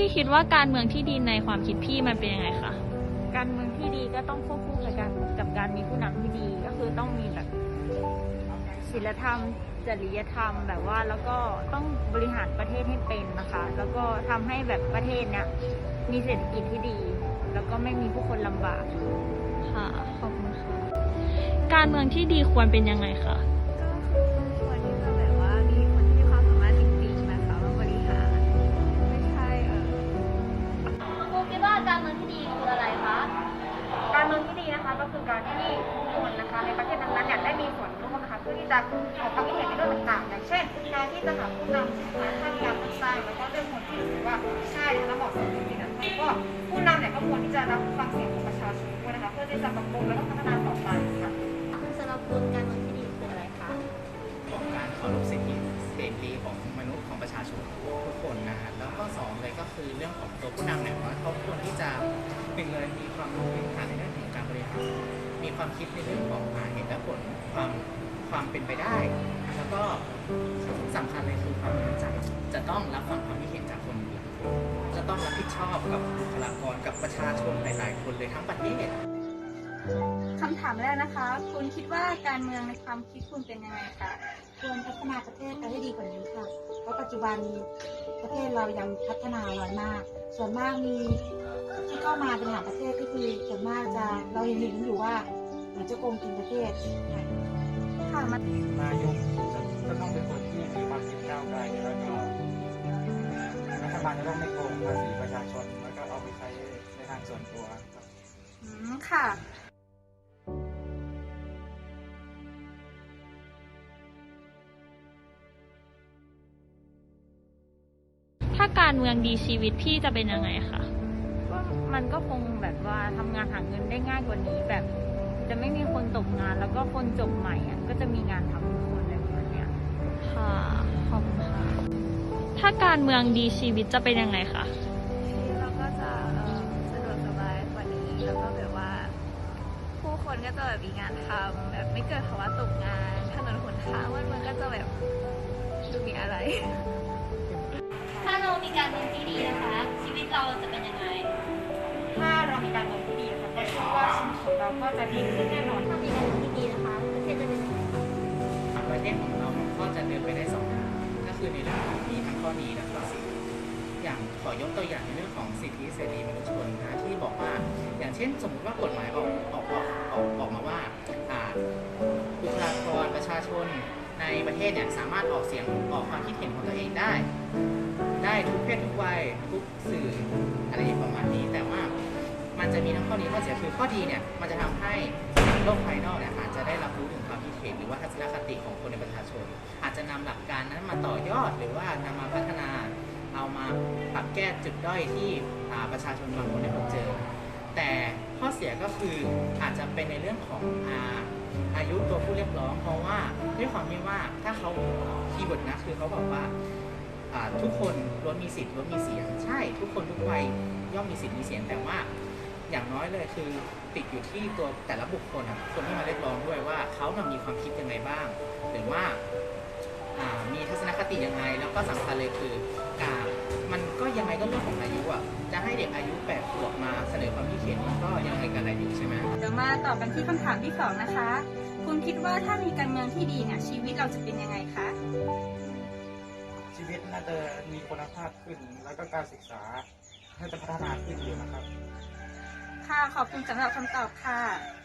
พี่คิดว่าการเมืองที่ดีในความคิดพี่มันเป็นยังไงคะการเมืองที่ดีก็ต้องควบคู่กับการกับการมีผู้นำที่ดีก็คือต้องมีแบบศีลธรรม จริยธรรมแบบว่าแล้วก็ต้องบริหารประเทศให้เป็นนะคะ แล้วก็ทำให้แบบประเทศเนี้ยมีเศรษฐกิจที่ดี แล้วก็ไม่มีผู้คนลำบากค่ะ ขอบคุณค่ะ การเมืองที่ดีควรเป็นยังไงคะ การเมืองที่ดีคืออะไรคะ การเมืองที่ดีนะคะก็คือการที่ทุกคนนะคะในประเทศนั้นๆเนี่ยได้มีส่วนร่วมนะคะเพื่อที่จะออกความคิดเห็นในเรื่องต่างๆอย่างเช่นการที่จะหาผู้นำมาท่ามกลางคนสร้างแล้วก็เรื่องคนที่รู้สึกว่าใช่และเหมาะสมจริงๆนะคะก็ผู้นำเนี่ยก็ควรที่จะรับฟังเสียงของประชาชนด้วยนะคะเพื่อที่จะปรับปรุงและก็พัฒนาต่อไปค่ะสำหรับคุณการเมืองที่ดีคืออะไรคะของการเคารพสิทธิเสรีของมนุษย์ของประชาชนทุกคนนะฮะแล้วก็สอง เลยก็คือเรื่องของตัวผู้นำเนี่ยว่าเขาควรที่จะหนึ่งเลยมีความรู้พื้นฐานในเรื่องของการบริหารมีความคิดในเรื่องของหาเหตุและผลความความเป็นไปได้ แล้วก็สำคัญเลยคือความเข้าใจจะต้องรับฟังความคิดเห็นจากคนอื่นจะต้องรับผิดชอบกับบุคลากรกับประชาชนหลาย ๆ คนเลยทั้งประเทศคำถามแรกนะคะ คุณคิดว่าการเมืองในความคิดคุณเป็นยังไงคะ ควรพัฒนาประเทศไปให้ดีกว่านี้ค่ะ เพราะปัจจุบันประเทศเรายังพัฒนาน้อยมาก ส่วนมากมีที่เข้ามาบริหารประเทศก็คือส่วนมากจะเรายังเห็นอยู่ว่าเหมือนจะโกงกินประเทศค่ะค่ะมันนายกจะจะต้องเป็นคนที่มีความคิดก้าวไกลแล้วก็รัฐบาลจะต้องไม่โกงภาษีประชาชนแล้วก็เอาไปใช้ในทางส่วนตัวครับอืมค่ะ ถ้าการเมืองดีชีวิตพี่จะเป็นยังไงคะก็มันก็คงแบบว่าทำงานหาเงินได้ง่ายกว่านี้แบบ จะไม่มีคนตกงานแล้วก็คนจบใหม่อะก็จะมีงานทำทุกคนอะไรประมาณเนี้ย ค่ะขอบคุณค่ะ ถ้าการเมืองดีชีวิตจะเป็นยังไงคะเราก็จะสะดวกสบายกว่านี้ แล้วก็แบบว่า ผู้คนก็จะแบบมีงานทำแบบไม่เกิดภาวะตกงานถนนหนทางวันเมืองก็จะแบบดูมีอะไร ถ้าเรามีการเมืองที่ดีนะคะ ชีวิตเราจะเป็นยังไง ถ้าเรามีการเมืองที่ดีนะคะก็คิดว่าชีวิตของเราก็จะดีขึ้นแน่นอนถ้ามีการเมืองที่ดีนะคะประเทศจะเป็นยังไงประเทศของเราก็จะเดินไปได้สองทางก็คือในเรื่องของมีทั้งข้อดีและข้อเสียอย่างขอยกตัวอย่างในเรื่องของสิทธิเสรีมนุษยชนนะที่บอกว่า อย่างเช่น สมมติว่ากฎหมายออกออกออกออกออกมาว่าอ่าบุคลากรประชาชนในประเทศเนี่ยสามารถออกเสียงออกความคิดเห็นของตัวเองได้ ได้ทุกเพศทุกวัยทุกสื่ออะไรประมาณนี้ แต่ว่ามันจะมีทั้งข้อดีข้อเสียคือข้อดีเนี่ยมันจะทำให้โลกภายนอกเนี่ยอาจจะได้รับรู้ถึงความคิดเห็นหรือว่าทัศนคติของคนในประชาชน อาจจะนำหลักการนั้นมาต่อยอดหรือว่านำมาพัฒนาเอามาปรับแก้จุดด้อยที่ประชาชนบางคนได้พบเจอ แต่ข้อเสียก็คืออาจจะเป็นในเรื่องของอาอายุตัวผู้เรียกร้อง เพราะว่าด้วยความที่ว่าถ้าเขาคีย์เวิร์ดนะคือเขาบอกว่า ทุกคนล้วนมีสิทธิ์ล้วนมีเสียง ใช่ทุกคนทุกวัยย่อมมีสิทธิ์มีเสียงแต่ว่า อย่างน้อยเลยคือติดอยู่ที่ตัวแต่ละบุคคลคนที่มาเรียกร้องด้วยว่าเขามีความคิดยังไงบ้าง หรือว่ามีทัศนคติยังไง แล้วก็สำคัญเลยคือการมันก็ยังไงก็เรื่องของอายุอะจะให้เด็กอายุแปดขวบมาเสนอความคิดเห็นมันก็ยังไงกันอะไรอยู่ใช่ไหมเดี๋ยวมาต่อกันที่คำถามที่สองนะคะ คุณคิดว่าถ้ามีการเมืองที่ดีเนี่ยชีวิตเราจะเป็นยังไงคะ วิตน่าจะมีคุณภาพขึ้น แล้วก็การศึกษาน่าจะพัฒนาขึ้นอยู่นะครับ ค่ะ ขอบคุณสำหรับคำตอบค่ะ